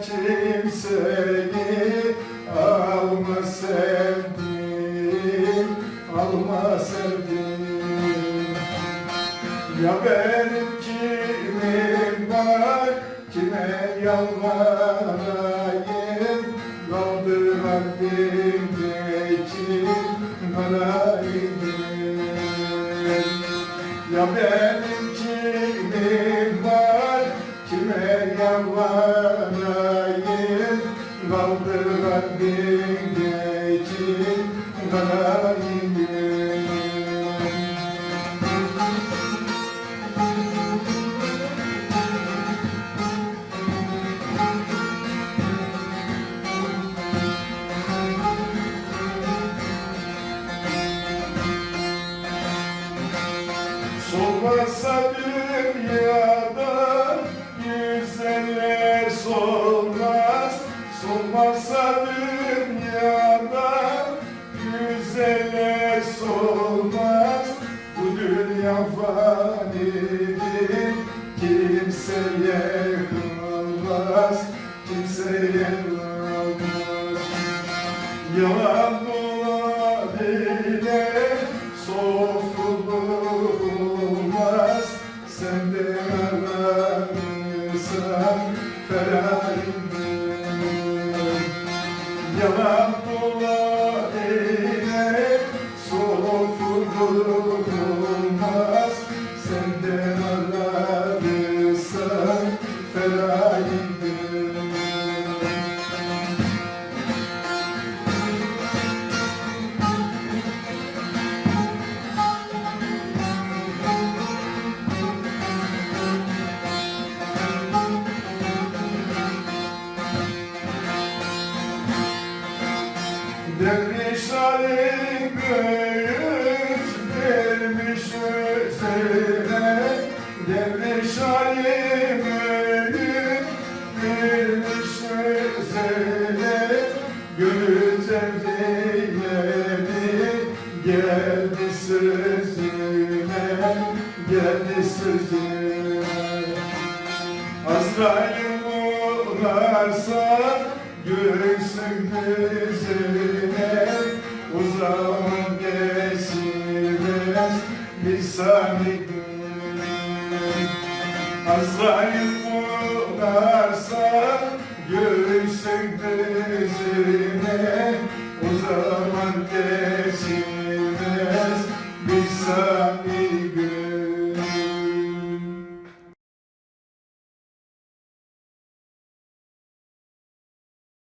kimseyi alma sevdim, alma sevdim. Ya benim kimim var, kime yalvarayım, kaldı Rabbimdeki bana indir. Ya benim kimim var, kime yalvarayım, Solmazsa dünyada güzeller fanidir kimseye kalmaz Kimseye kalmaz Yalan bile sofulmaz Senden aranırsan ferahindir Yalan Derviş Ali büyük vermiş üzerine Derviş Ali büyük vermiş üzerine Gönül sevdiğleri geldi sözüne Geldi sözüne Azrail uğrarsa göğsün gözüne O zaman geçmez bir saniye. Azrail gözüne O zaman geçmez